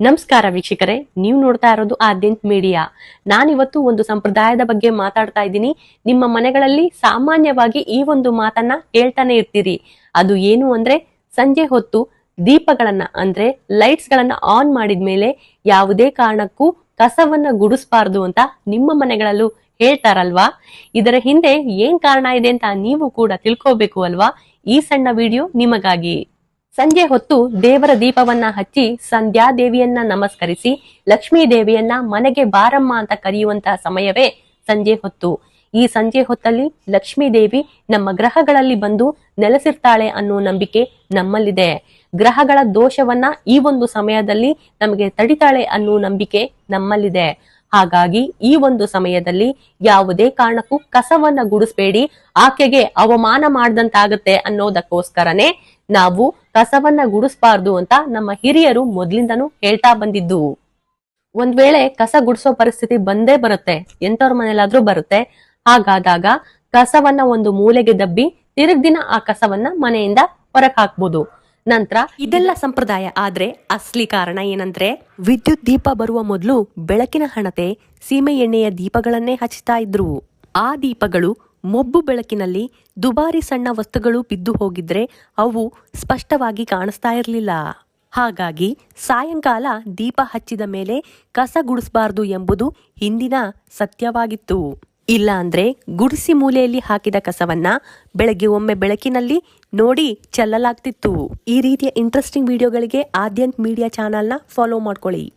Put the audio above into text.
ನಮಸ್ಕಾರ ವೀಕ್ಷಕರೇ, ನೀವು ನೋಡ್ತಾ ಇರೋದು ಆದ್ಯಂತ ಮೀಡಿಯಾ. ನಾನಿವತ್ತು ಒಂದು ಸಂಪ್ರದಾಯದ ಬಗ್ಗೆ ಮಾತಾಡ್ತಾ ಇದ್ದೀನಿ. ನಿಮ್ಮ ಮನೆಗಳಲ್ಲಿ ಸಾಮಾನ್ಯವಾಗಿ ಈ ಒಂದು ಮಾತನ್ನ ಹೇಳ್ತಾನೆ ಇರ್ತೀರಿ. ಅದು ಏನು ಅಂದ್ರೆ, ಸಂಜೆ ಹೊತ್ತು ದೀಪಗಳನ್ನ ಅಂದ್ರೆ ಲೈಟ್ಸ್ ಗಳನ್ನ ಆನ್ ಮಾಡಿದ್ಮೇಲೆ ಯಾವುದೇ ಕಾರಣಕ್ಕೂ ಕಸವನ್ನ ಗುಡಿಸ್ಬಾರ್ದು ಅಂತ ನಿಮ್ಮ ಮನೆಗಳಲ್ಲೂ ಹೇಳ್ತಾರಲ್ವಾ? ಇದರ ಹಿಂದೆ ಏನ್ ಕಾರಣ ಇದೆ ಅಂತ ನೀವು ಕೂಡ ತಿಳ್ಕೋಬೇಕು ಅಲ್ವಾ? ಈ ಸಣ್ಣ ವಿಡಿಯೋ ನಿಮಗಾಗಿ. ಸಂಜೆ ಹೊತ್ತು ದೇವರ ದೀಪವನ್ನ ಹಚ್ಚಿ ಸಂಧ್ಯಾ ದೇವಿಯನ್ನ ನಮಸ್ಕರಿಸಿ ಲಕ್ಷ್ಮೀ ದೇವಿಯನ್ನ ಮನೆಗೆ ಬಾರಮ್ಮ ಅಂತ ಕರೆಯುವಂತಹ ಸಮಯವೇ ಸಂಜೆ ಹೊತ್ತು. ಈ ಸಂಜೆ ಹೊತ್ತಲ್ಲಿ ಲಕ್ಷ್ಮೀ ದೇವಿ ನಮ್ಮ ಗ್ರಹಗಳಲ್ಲಿ ಬಂದು ನೆಲೆಸಿರ್ತಾಳೆ ಅನ್ನೋ ನಂಬಿಕೆ ನಮ್ಮಲ್ಲಿದೆ. ಗ್ರಹಗಳ ದೋಷವನ್ನ ಈ ಒಂದು ಸಮಯದಲ್ಲಿ ನಮಗೆ ತಡಿತಾಳೆ ಅನ್ನೋ ನಂಬಿಕೆ ನಮ್ಮಲ್ಲಿದೆ. ಹಾಗಾಗಿ ಈ ಒಂದು ಸಮಯದಲ್ಲಿ ಯಾವುದೇ ಕಾರಣಕ್ಕೂ ಕಸವನ್ನ ಗುಡಿಸ್ಬೇಡಿ, ಆಕೆಗೆ ಅವಮಾನ ಮಾಡ್ದಂತಾಗತ್ತೆ ಅನ್ನೋದಕ್ಕೋಸ್ಕರನೇ ನಾವು ಕಸವನ್ನ ಗುಡಿಸ್ಬಾರ್ದು ಅಂತ ನಮ್ಮ ಹಿರಿಯರು ಮೊದ್ಲಿಂದನೂ ಹೇಳ್ತಾ ಬಂದಿದ್ದು. ಒಂದ್ ವೇಳೆ ಕಸ ಗುಡಿಸೋ ಪರಿಸ್ಥಿತಿ ಬಂದೇ ಬರುತ್ತೆ ಎಂತವ್ರ ಮನೇಲಾದ್ರೂ ಬರುತ್ತೆ. ಹಾಗಾದಾಗ ಕಸವನ್ನ ಒಂದು ಮೂಲೆಗೆ ದಬ್ಬಿ ತಿರುಗ್ ದಿನ ಆ ಕಸವನ್ನ ಮನೆಯಿಂದ ಹೊರಕ್ ಹಾಕ್ಬೋದು ನಂತರ ಇದೆಲ್ಲ ಸಂಪ್ರದಾಯ ಆದ್ರೆ ಅಸಲಿ ಕಾರಣ ಏನಂದ್ರೆ ವಿದ್ಯುತ್ ದೀಪ ಬರುವ ಮೊದಲು ಬೆಳಕಿನ ಹಣತೆ ಸೀಮೆ ಎಣ್ಣೆಯ ದೀಪಗಳನ್ನೇ ಹಚ್ಚುತ್ತಾ ಇದ್ರು. ಆ ದೀಪಗಳು ಮೊಬ್ಬು ಬೆಳಕಿನಲ್ಲಿ ದುಬಾರಿ ಸಣ್ಣ ವಸ್ತುಗಳು ಬಿದ್ದು ಹೋಗಿದ್ರೆ ಅವು ಸ್ಪಷ್ಟವಾಗಿ ಕಾಣಿಸ್ತಾ ಇರಲಿಲ್ಲ. ಹಾಗಾಗಿ ಸಾಯಂಕಾಲ ದೀಪ ಹಚ್ಚಿದ ಮೇಲೆ ಕಸ ಗುಡಿಸಬಾರದು ಎಂಬುದು ಹಿಂದಿನ ಸತ್ಯವಾಗಿತ್ತು. ಇಲ್ಲ ಅಂದ್ರೆ ಗುಡಿಸಿ ಮೂಲೆಯಲ್ಲಿ ಹಾಕಿದ ಕಸವನ್ನ ಬೆಳಗ್ಗೆ ಒಮ್ಮೆ ಬೆಳಕಿನಲ್ಲಿ ನೋಡಿ ಚೆಲ್ಲಲಾಗ್ತಿತ್ತು. ಈ ರೀತಿಯ ಇಂಟ್ರೆಸ್ಟಿಂಗ್ ವಿಡಿಯೋಗಳಿಗೆ ಆದ್ಯಂತ್ ಮೀಡಿಯಾ ಚಾನೆಲ್ನ ಫಾಲೋ ಮಾಡ್ಕೊಳ್ಳಿ.